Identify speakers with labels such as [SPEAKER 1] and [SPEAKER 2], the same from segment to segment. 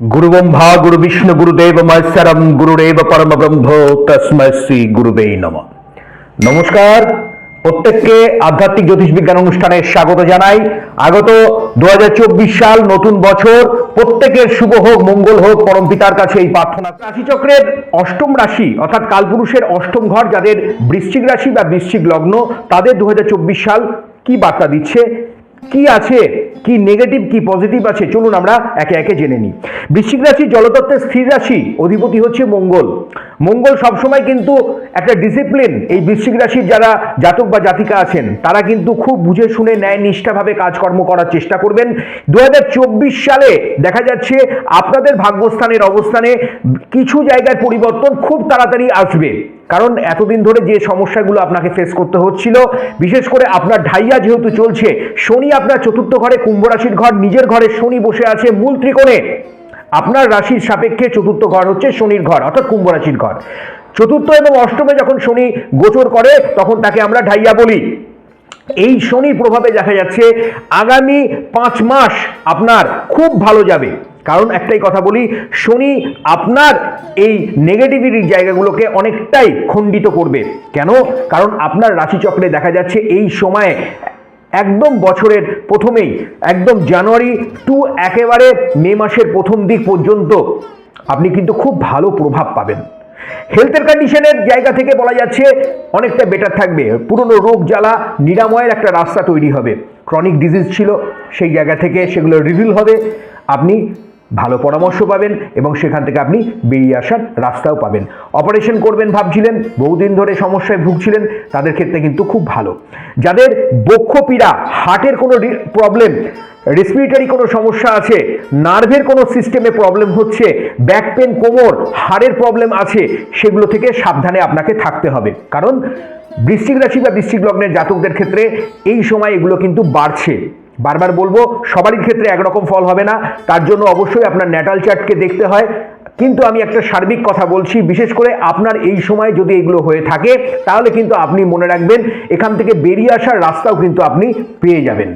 [SPEAKER 1] গুরুব্রহ্মা গুরু বিষ্ণু গুরুদেব মহেশ্বরম গুরুরেব পরম ব্রহ্ম তস্ময় শ্রী গুরুবে নম নমস্কার প্রত্যেককে আধ্যাত্মিক জ্যোতিষ বিজ্ঞান অনুষ্ঠানে স্বাগত জানাই। আগত দুই হাজার চব্বিশ সাল নতুন বছর প্রত্যেকের শুভ হোক, মঙ্গল হোক, পরম পিতার কাছে এই প্রার্থনা। রাশিচক্রের অষ্টম রাশি অর্থাৎ কালপুরুষের অষ্টম ঘর, যাদের বৃশ্চিক রাশি বা বৃশ্চিক লগ্ন, তাদের দু হাজার চব্বিশ সাল কি বার্তা দিচ্ছে? কি আছে? কি নেগেটিভ কি পজিটিভ আছে? চলুন আমরা একে একে জেনে নিই। বৃশ্চিক রাশি জলতত্ত্বের স্থির রাশি, অধিপতি হচ্ছে মঙ্গল। মঙ্গল সবসময় কিন্তু একটা ডিসিপ্লিন এই বৃশ্চিক রাশির যারা জাতক বা জাতিকা আছেন, তারা কিন্তু খুব বুঝে শুনে ন্যায় নিষ্ঠাভাবে কাজকর্ম করার চেষ্টা করবেন। দু হাজার চব্বিশ সালে দেখা যাচ্ছে আপনাদের ভাগ্যস্থানের অবস্থানে কিছু জায়গার পরিবর্তন খুব তাড়াতাড়ি আসবে। কারণ এতদিন ধরে যে সমস্যাগুলো আপনাকে ফেস করতে হচ্ছিল, বিশেষ করে আপনার ঢাইয়া যেহেতু চলছে, শনি আপনার চতুর্থ ঘরে, কুম্ভ রাশির ঘর, নিজের ঘরে শনি বসে আছে মূল ত্রিকোণে। আপনার রাশির সাপেক্ষে চতুর্থ ঘর হচ্ছে শনির ঘর, অর্থাৎ কুম্ভ রাশির ঘর। চতুর্থ এবং অষ্টমে যখন শনি গোচর করে, তখন তাকে আমরা ঢাইয়া বলি। এই শনির প্রভাবে দেখা যাচ্ছে, আগামী পাঁচ মাস আপনার খুব ভালো যাবে। কারণ একটাই কথা বলি, শনি আপনার এই নেগেটিভিটির জায়গাগুলোকে অনেকটাই খণ্ডিত করবে। কেন? কারণ আপনার রাশিচক্রে দেখা যাচ্ছে এই সময়ে একদম বছরের প্রথমেই, একদম জানুয়ারি টু একেবারে মে মাসের প্রথম দিক পর্যন্ত আপনি কিন্তু খুব ভালো প্রভাব পাবেন। হেলথের কন্ডিশনের জায়গা থেকে বলা যাচ্ছে অনেকটা বেটার থাকবে। পুরনো রোগ জ্বালা, নিরাময়ের একটা রাস্তা তৈরি হবে। ক্রনিক ডিজিজ ছিল, সেই জায়গা থেকে সেগুলো রিভিল হবে। আপনি ভালো পরামর্শ পাবেন এবং সেখান থেকে আপনি বেরিয়ে আসার রাস্তাও পাবেন। অপারেশন করবেন ভাবছিলেন, বহুদিন ধরে সমস্যায় ভুগছিলেন, তাদের ক্ষেত্রে কিন্তু খুব ভালো। যাদের বক্ষ পীড়া, হার্টের কোনো প্রবলেম রেসপিরেটরি কোনো সমস্যা আছে, নার্ভের কোনো সিস্টেমে প্রবলেম হচ্ছে ব্যাক পেন কোমর, হাড়ের প্রবলেম আছে, সেগুলো থেকে সাবধানে আপনাকে থাকতে হবে। কারণ বৃশ্চিক রাশি বা বৃশ্চিক লগ্নের জাতকদের ক্ষেত্রে এই সময় এগুলো কিন্তু বাড়ছে। বারবার বলব, সবারই ক্ষেত্রে একরকম ফল হবে না। তার জন্য অবশ্যই আপনার ন্যাটাল চার্টকে দেখতে হয়। কিন্তু আমি একটা সার্বিক কথা বলছি, বিশেষ করে আপনার এই সময় যদি এগুলো হয়ে থাকে, তাহলে কিন্তু আপনি মনে রাখবেন, এখান থেকে বেরিয়ে আসার রাস্তাও কিন্তু আপনি পেয়ে যাবেন।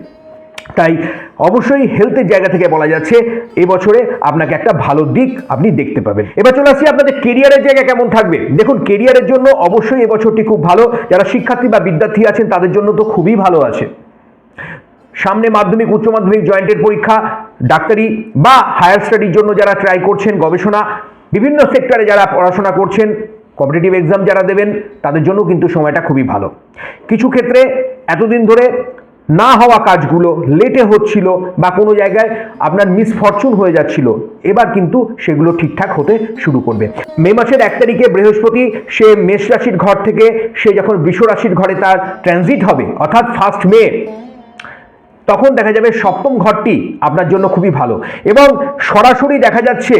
[SPEAKER 1] তাই অবশ্যই হেলথের জায়গা থেকে বলা যাচ্ছে, এবছরে আপনাকে একটা ভালো দিক আপনি দেখতে পাবেন। এবার চলে আসি আপনাদের কেরিয়ারের জায়গা কেমন থাকবে। দেখুন কেরিয়ারের জন্য অবশ্যই এবছরটি খুব ভালো। যারা শিক্ষার্থী বা বিদ্যার্থী আছেন, তাদের জন্য তো খুবই ভালো আছে। সামনে মাধ্যমিক, উচ্চ মাধ্যমিক জয়েন্টের পরীক্ষা, ডাক্তারি বা হায়ার স্টাডির জন্য যারা ট্রাই করছেন, গবেষণা, বিভিন্ন সেক্টরে যারা পড়াশোনা করছেন কম্পিটিটিভ এক্সাম যারা দেবেন, তাদের জন্য কিন্তু সময়টা খুবই ভালো। কিছু ক্ষেত্রে এতদিন ধরে না হওয়া কাজগুলো লেটে হচ্ছিল বা কোনো জায়গায় আপনার মিসফরচুন হয়ে যাচ্ছিল, এবার কিন্তু সেগুলো ঠিকঠাক হতে শুরু করবে। মে মাসের এক তারিখে বৃহস্পতি, সে মেষ রাশির ঘর থেকে, সে যখন বৃষ রাশির ঘরে তার ট্রানজিট হবে, অর্থাৎ ফার্স্ট মে তখন দেখা যাবে সপ্তম ঘরটি আপনার জন্য খুবই ভালো। এবং সরাসরি দেখা যাচ্ছে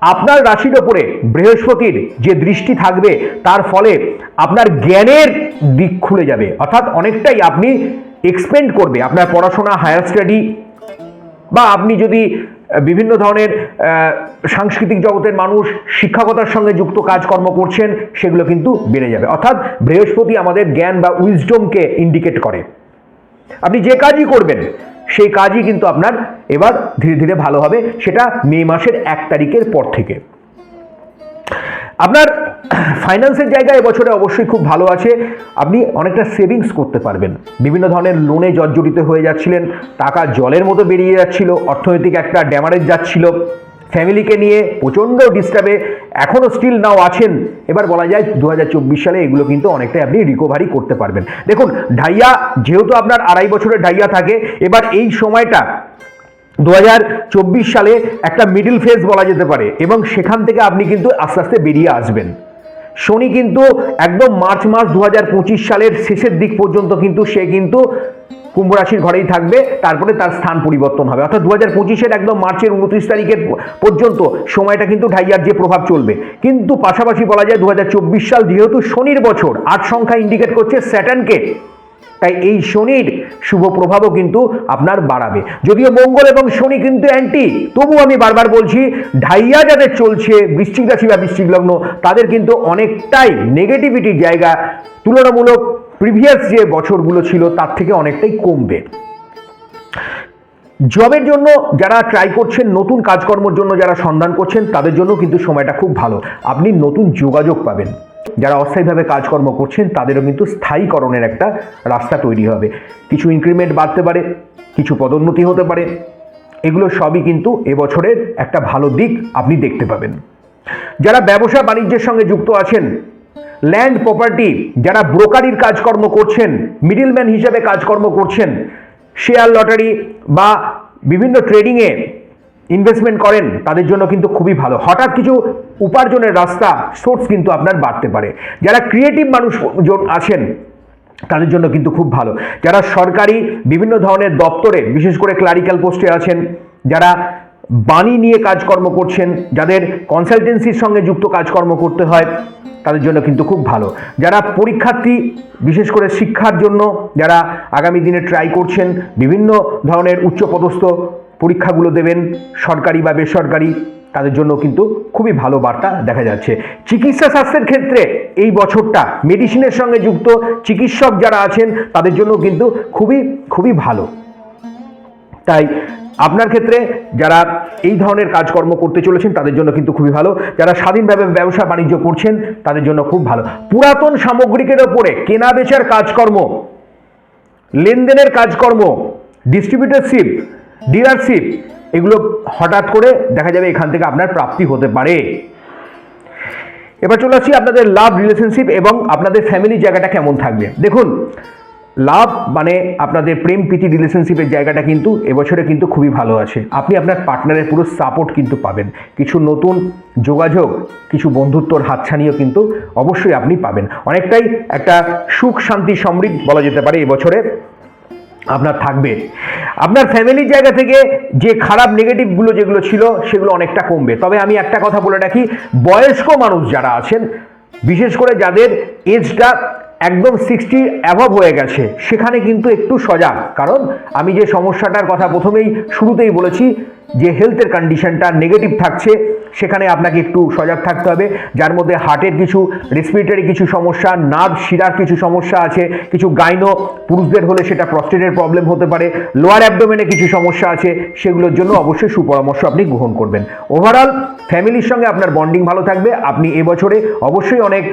[SPEAKER 1] আপনার রাশির ওপরে বৃহস্পতির যে দৃষ্টি থাকবে, তার ফলে আপনার জ্ঞানের দিক খুলে যাবে। অর্থাৎ অনেকটাই আপনি এক্সপেন্ড করবে। আপনার পড়াশোনা হায়ার স্টাডি বা আপনি যদি বিভিন্ন ধরনের সাংস্কৃতিক জগতের মানুষ, শিক্ষকতার সঙ্গে যুক্ত কাজকর্ম করছেন, সেগুলো কিন্তু বেড়ে যাবে। অর্থাৎ বৃহস্পতি আমাদের জ্ঞান বা উইজডমকে ইন্ডিকেট করে। আপনি যে কাজই করবেন, সেই কাজই কিন্তু আপনার এবার ধীরে ধীরে ভালো হবে, সেটা মে মাসের এক তারিখের পর থেকে। আপনার ফাইন্যান্সের জায়গায় এবছরে অবশ্যই খুব ভালো আছে, আপনি অনেকটা সেভিংস করতে পারবেন। বিভিন্ন ধরনের লোনে জর্জরিত হয়ে যাচ্ছিলেন, টাকা জলের মতো বেরিয়ে যাচ্ছিল, অর্থনৈতিক একটা ড্যামারেজ যাচ্ছিল। ফ্যামিলিকে নিয়ে প্রচণ্ড ডিস্টার্বে এখনও স্টিল নাও আছেন। এবার বলা যায় দু হাজার চব্বিশ সালে এগুলো কিন্তু অনেকটাই আপনি রিকভারি করতে পারবেন। দেখুন, ঢাইয়া, যেহেতু আপনার আড়াই বছরের ঢাইয়া থাকে, এবার এই সময়টা দু হাজার চব্বিশ সালে একটা মিডিল ফেজ বলা যেতে পারে এবং সেখান থেকে আপনি কিন্তু আস্তে আস্তে বেরিয়ে আসবেন। শনি কিন্তু একদম মার্চ মাস দু হাজার পঁচিশ সালের শেষের দিক পর্যন্ত কিন্তু সে কিন্তু কুম্ভ রাশির ঘরেই থাকবে, তারপরে তার স্থান পরিবর্তন হবে। অর্থাৎ দু হাজার পঁচিশের একদম মার্চের উনত্রিশ তারিখের পর্যন্ত সময়টা কিন্তু ঢাইয়ার যে প্রভাব চলবে। কিন্তু পাশাপাশি বলা যায় দু হাজার চব্বিশ সাল যেহেতু শনির বছর, আট সংখ্যা ইন্ডিকেট করছে স্যাটার্নকে। তাই এই শনির শুভ প্রভাবও কিন্তু আপনার বাড়াবে। যদিও মঙ্গল এবং শনি কিন্তু অ্যান্টি তবু আমি বারবার বলছি, ঢাইয়া যাদের চলছে, বৃশ্চিক রাশি বা বৃশ্চিক লগ্ন, তাদের কিন্তু অনেকটাই নেগেটিভিটির জায়গা তুলনামূলক প্রিভিয়াস যে বছরগুলো ছিল, তার থেকে অনেকটাই কমবে। জবের জন্য যারা ট্রাই করছেন, নতুন কাজকর্মের জন্য যারা সন্ধান করছেন, তাদের জন্য কিন্তু সময়টা খুব ভালো। আপনি নতুন যোগাযোগ পাবেন। যারা অস্থায়ীভাবে কাজকর্ম করছেন, তাদেরও কিন্তু স্থায়ীকরণের একটা রাস্তা তৈরি হবে। কিছু ইনক্রিমেন্ট বাড়তে পারে, কিছু পদোন্নতি হতে পারে। এগুলো সবই কিন্তু এবছরের একটা ভালো দিক আপনি দেখতে পাবেন। যারা ব্যবসা বাণিজ্যের সঙ্গে যুক্ত আছেন ল্যান্ড প্রপার্টি যারা ব্রোকারির কাজকর্ম করছেন মিডিলম্যান হিসেবে কাজকর্ম করছেন শেয়ার লটারি বা বিভিন্ন ট্রেডিংয়ে ইনভেস্টমেন্ট করেন, তাদের জন্য কিন্তু খুবই ভালো। হঠাৎ কিছু উপার্জনের রাস্তা সোর্স কিন্তু আপনার বাড়তে পারে। যারা ক্রিয়েটিভ মানুষ আছেন, তাদের জন্য কিন্তু খুব ভালো। যারা সরকারি বিভিন্ন ধরনের দপ্তরে, বিশেষ করে ক্লারিক্যাল পোস্টে আছেন, যারা বাণী নিয়ে কাজকর্ম করছেন, যাদের কনসালটেন্সির সঙ্গে যুক্ত কাজকর্ম করতে হয়, তাদের জন্য কিন্তু খুব ভালো। যারা পরীক্ষার্থী, বিশেষ করে শিক্ষার জন্য, যারা আগামী দিনে ট্রাই করছেন, বিভিন্ন ধরনের উচ্চপদস্থ পরীক্ষাগুলো দেবেন, সরকারি বা বেসরকারি, তাদের জন্য কিন্তু খুবই ভালো বার্তা দেখা যাচ্ছে। চিকিৎসা স্বাস্থ্যের ক্ষেত্রে এই বছরটা মেডিসিনের সঙ্গে যুক্ত চিকিৎসক যারা আছেন, তাদের জন্য কিন্তু খুবই খুবই ভালো। তাই আপনার ক্ষেত্রে যারা এই ধরনের কাজকর্ম করতে চলেছেন, তাদের জন্য কিন্তু খুবই ভালো। যারা স্বাধীনভাবে ব্যবসা বাণিজ্য করছেন, তাদের জন্য খুব ভালো। পুরাতন সামগ্রিকের ওপরে কেনা বেচার কাজকর্ম, লেনদেনের কাজকর্ম ডিস্ট্রিবিউটারশিপ ডিলারশিপ এগুলো হঠাৎ করে দেখা যাবে এখান থেকে আপনার প্রাপ্তি হতে পারে। এবার চলে আসছি আপনাদের লাভ রিলেশনশিপ এবং আপনাদের ফ্যামিলির জায়গাটা কেমন থাকবে। দেখুন লাভ মানে আপনাদের প্রেম, প্রীতি রিলেশনশিপের জায়গাটা কিন্তু এবছরে কিন্তু খুবই ভালো আছে। আপনি আপনার পার্টনারের পুরো সাপোর্ট কিন্তু পাবেন। কিছু নতুন যোগাযোগ, কিছু বন্ধুত্বর হাতছানিও কিন্তু অবশ্যই আপনি পাবেন। অনেকটাই একটা সুখ, শান্তি, সমৃদ্ধ বলা যেতে পারে এবছরে আপনার থাকবে। আপনার ফ্যামিলির জায়গা থেকে যে খারাপ নেগেটিভগুলো যেগুলো ছিল, সেগুলো অনেকটা কমবে। তবে আমি একটা কথা বলে রাখি, বয়স্ক মানুষ যারা আছেন, বিশেষ করে যাদের এজটা একদম সিক্সটি অ্যাভব হয়ে গেছে। সেখানে কিন্তু একটু সজাগ। কারণ আমি যে সমস্যাটার কথা প্রথমেই শুরুতেই বলেছি, যে হেলথের কন্ডিশনটা নেগেটিভ থাকছে সেখানে আপনাকে একটু সজাগ থাকতে হবে। যার মধ্যে হার্টের কিছু রেসপিরেটরি কিছু সমস্যা নার্ভ শিরার কিছু সমস্যা আছে, কিছু গাইনো পুরুষদের হলে সেটা প্রস্টেটের প্রবলেম হতে পারে লোয়ার অ্যাবডোমেনে কিছু সমস্যা আছে, সেগুলোর জন্য অবশ্যই সুপরামর্শ আপনি গ্রহণ করবেন। ওভারঅল ফ্যামিলির সঙ্গে আপনার বন্ডিং ভালো থাকবে। আপনি এবছরে অবশ্যই অনেক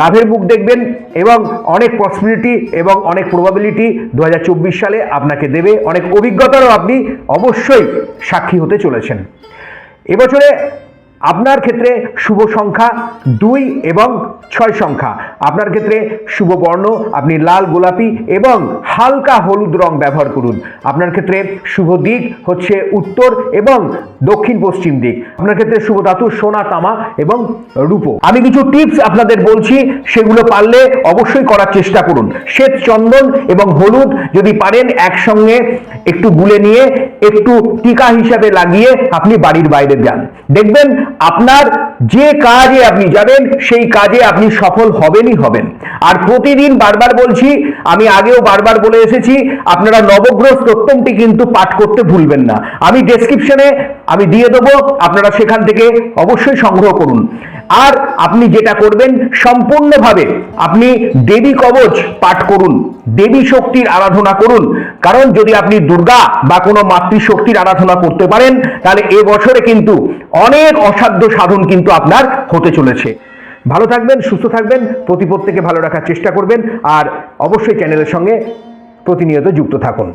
[SPEAKER 1] লাভের মুখ দেখবেন এবং অনেক পসিবিলিটি এবং অনেক প্রবাবিলিটি দু হাজার চব্বিশ সালে আপনাকে দেবে। অনেক অভিজ্ঞতারও আপনি অবশ্যই সাক্ষী হতে চলেছেন। এবছরে আপনার ক্ষেত্রে শুভ সংখ্যা দুই এবং ছয় সংখ্যা। আপনার ক্ষেত্রে শুভ বর্ণ, আপনি লাল, গোলাপি এবং হালকা হলুদ রং ব্যবহার করুন। আপনার ক্ষেত্রে শুভ দিক হচ্ছে উত্তর এবং দক্ষিণ পশ্চিম দিক। আপনার ক্ষেত্রে শুভ ধাতু সোনা, তামা এবং রূপো। আমি কিছু টিপস আপনাদের বলছি, সেগুলো পারলে অবশ্যই করার চেষ্টা করুন। শ্বেত চন্দন এবং হলুদ যদি পারেন একসঙ্গে একটু গুলে নিয়ে, একটু টিকা হিসাবে লাগিয়ে আপনি বাড়ির বাইরে যান। দেখবেন আপনার যে কাজে আপনি যাবেন, সেই কাজে আপনি সফল হবেনই হবেন। আর প্রতিদিন বারবার বলছি, আমি আগেও বারবার বলে এসেছি, আপনারা নবগ্রহ স্তোত্তমটি কিন্তু পাঠ করতে ভুলবেন না। আমি ডেসক্রিপশনে আমি দিয়ে দেবো, আপনারা সেখান থেকে অবশ্যই সংগ্রহ করুন। আর আপনি যেটা করবেন, সম্পূর্ণভাবে আপনি দেবী কবচ পাঠ করুন, দেবী শক্তির আরাধনা করুন। কারণ যদি আপনি দুর্গা বা কোনো মাতৃশক্তির আরাধনা করতে পারেন, তাহলে এ বছরে কিন্তু অনেক অসাধ্য সাধন কিন্তু আপনার হতে চলেছে। ভালো থাকবেন, সুস্থ থাকবেন, প্রতি প্রত্যেকে ভালো রাখার চেষ্টা করবেন, আর অবশ্যই চ্যানেলের সঙ্গে প্রতিনিয়ত যুক্ত থাকুন।